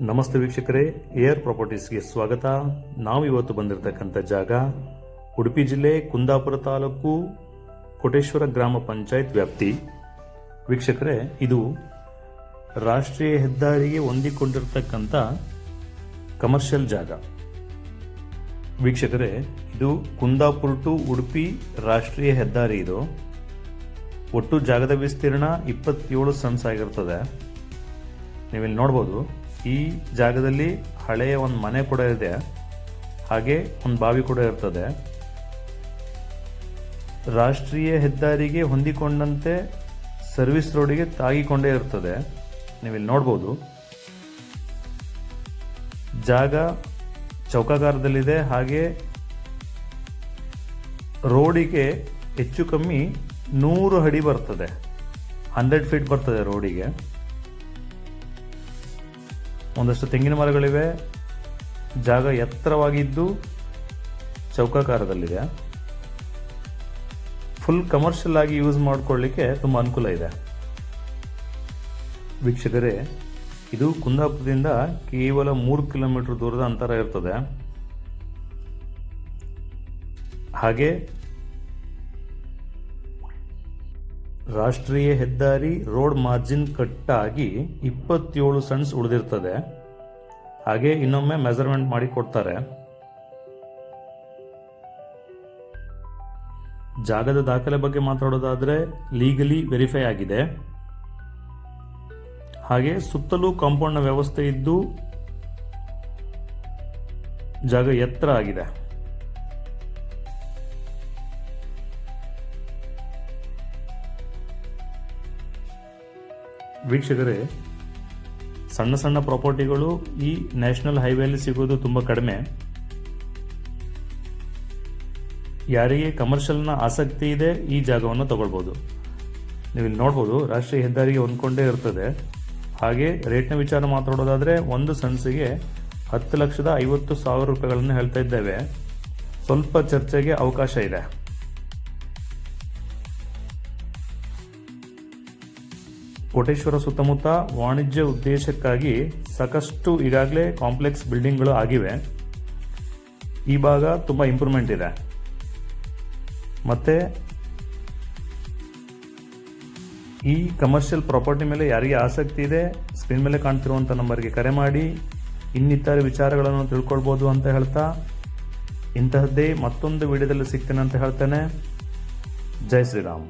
ನಮಸ್ತೆ ವೀಕ್ಷಕರೇ, ಏರ್ ಪ್ರಾಪರ್ಟೀಸ್ಗೆ ಸ್ವಾಗತ. ನಾವು ಇವತ್ತು ಬಂದಿರತಕ್ಕಂಥ ಜಾಗ ಉಡುಪಿ ಜಿಲ್ಲೆ ಕುಂದಾಪುರ ತಾಲೂಕು ಕೋಟೇಶ್ವರ ಗ್ರಾಮ ಪಂಚಾಯತ್ ವ್ಯಾಪ್ತಿ. ವೀಕ್ಷಕರೇ, ಇದು ರಾಷ್ಟ್ರೀಯ ಹೆದ್ದಾರಿಗೆ ಹೊಂದಿಕೊಂಡಿರ್ತಕ್ಕಂಥ ಕಮರ್ಷಿಯಲ್ ಜಾಗ. ವೀಕ್ಷಕರೇ, ಇದು ಕುಂದಾಪುರ ಟು ಉಡುಪಿ ರಾಷ್ಟ್ರೀಯ ಹೆದ್ದಾರಿ ಇದು. ಒಟ್ಟು ಜಾಗದ ವಿಸ್ತೀರ್ಣ ಇಪ್ಪತ್ತೇಳು ಸನ್ಸ್ ಆಗಿರ್ತದೆ. ನೀವಿಲ್ಲಿ ನೋಡ್ಬೋದು ಈ ಜಾಗದಲ್ಲಿ ಹಳೆಯ ಒಂದು ಮನೆ ಕೂಡ ಇದೆ. ಹಾಗೆ ಒಂದು ಬಾವಿ ಕೂಡ ಇರ್ತದೆ. ರಾಷ್ಟ್ರೀಯ ಹೆದ್ದಾರಿಗೆ ಹೊಂದಿಕೊಂಡಂತೆ ಸರ್ವಿಸ್ ರೋಡಿಗೆ ತಾಗಿಕೊಂಡೇ ಇರ್ತದೆ. ನೀವಿಲ್ಲಿ ನೋಡ್ಬೋದು. ಜಾಗ ಚೌಕಾಕಾರದಲ್ಲಿದೆ. ಹಾಗೆ ರೋಡಿಗೆ ಹೆಚ್ಚು ಕಮ್ಮಿ ನೂರು ಅಡಿ ಬರ್ತದೆ. ಹಂಡ್ರೆಡ್ ಫೀಟ್ ಬರ್ತದೆ ರೋಡಿಗೆ. ಒಂದಷ್ಟು ತೆಂಗಿನ ಮರಗಳಿವೆ. ಜಾಗ ಎತ್ತರವಾಗಿದ್ದು ಚೌಕಾಕಾರದಲ್ಲಿದೆ. ಫುಲ್ ಕಮರ್ಷಿಯಲ್ ಆಗಿ ಯೂಸ್ ಮಾಡ್ಕೊಳ್ಳಿಕ್ಕೆ ತುಂಬ ಅನುಕೂಲ ಇದೆ. ವೀಕ್ಷಕರೇ, ಇದು ಕುಂದಾಪುರದಿಂದ ಕೇವಲ ಮೂರು ಕಿಲೋಮೀಟರ್ ದೂರದ ಅಂತರ ಇರ್ತದೆ. ಹಾಗೆ ರಾಷ್ಟ್ರೀಯ ಹೆದ್ದಾರಿ ರೋಡ್ ಮಾರ್ಜಿನ್ ಕಟ್ಟಾಗಿ ಇಪ್ಪತ್ತೇಳು ಸೆಂಟ್ಸ್ ಉಳಿದಿರ್ತದೆ. ಹಾಗೆ ಇನ್ನೊಮ್ಮೆ ಮೆಜರ್ಮೆಂಟ್ ಮಾಡಿ ಕೊಡ್ತಾರೆ. ಜಾಗದ ದಾಖಲೆ ಬಗ್ಗೆ ಮಾತಾಡೋದಾದ್ರೆ ಲೀಗಲಿ ವೆರಿಫೈ ಆಗಿದೆ. ಹಾಗೆ ಸುತ್ತಲೂ ಕಾಂಪೌಂಡ್ನ ವ್ಯವಸ್ಥೆ ಇದ್ದು ಜಾಗ ಎತ್ತರ ಆಗಿದೆ. ವೀಕ್ಷಕರೇ, ಸಣ್ಣ ಸಣ್ಣ ಪ್ರಾಪರ್ಟಿಗಳು ಈ ನ್ಯಾಷನಲ್ ಹೈವೇಲಿ ಸಿಗೋದು ತುಂಬ ಕಡಿಮೆ. ಯಾರಿಗೆ ಕಮರ್ಷಿಯಲ್ನ ಆಸಕ್ತಿ ಇದೆ ಈ ಜಾಗವನ್ನು ತಗೊಳ್ಬೋದು. ನೀವು ಇಲ್ಲಿ ನೋಡ್ಬೋದು, ರಾಷ್ಟ್ರೀಯ ಹೆದ್ದಾರಿಗೆ ಹೊಂದ್ಕೊಂಡೇ ಇರ್ತದೆ. ಹಾಗೆ ರೇಟ್ನ ವಿಚಾರ ಮಾತಾಡೋದಾದರೆ ಒಂದು ಸೆನ್ಸಿಗೆ ಹತ್ತು ಲಕ್ಷದ ಐವತ್ತು ಸಾವಿರ ರೂಪಾಯಿಗಳನ್ನು ಹೇಳ್ತಾ ಇದ್ದೇವೆ. ಸ್ವಲ್ಪ ಚರ್ಚೆಗೆ ಅವಕಾಶ ಇದೆ. ಕೋಟೇಶ್ವರ ಸುತ್ತಮುತ್ತ ವಾಣಿಜ್ಯ ಉದ್ದೇಶಕ್ಕಾಗಿ ಸಾಕಷ್ಟು ಈಗಾಗಲೇ ಕಾಂಪ್ಲೆಕ್ಸ್ ಬಿಲ್ಡಿಂಗ್ಗಳು ಆಗಿವೆ. ಈ ಭಾಗ ತುಂಬ ಇಂಪ್ರೂವ್ಮೆಂಟ್ ಇದೆ. ಮತ್ತೆ ಈ ಕಮರ್ಷಿಯಲ್ ಪ್ರಾಪರ್ಟಿ ಮೇಲೆ ಯಾರಿಗೆ ಆಸಕ್ತಿ ಇದೆ ಸ್ಕ್ರೀನ್ ಮೇಲೆ ಕಾಣ್ತಿರುವಂಥ ನಂಬರ್ಗೆ ಕರೆ ಮಾಡಿ. ಇನ್ನಿತರ ವಿಚಾರಗಳನ್ನು ತಿಳ್ಕೊಳ್ಬೋದು ಅಂತ ಹೇಳ್ತಾ, ಇಂತಹದ್ದೇ ಮತ್ತೊಂದು ವಿಡಿಯೋದಲ್ಲಿ ಸಿಗ್ತೇನೆ ಅಂತ ಹೇಳ್ತೇನೆ. ಜೈ ಶ್ರೀರಾಮ್.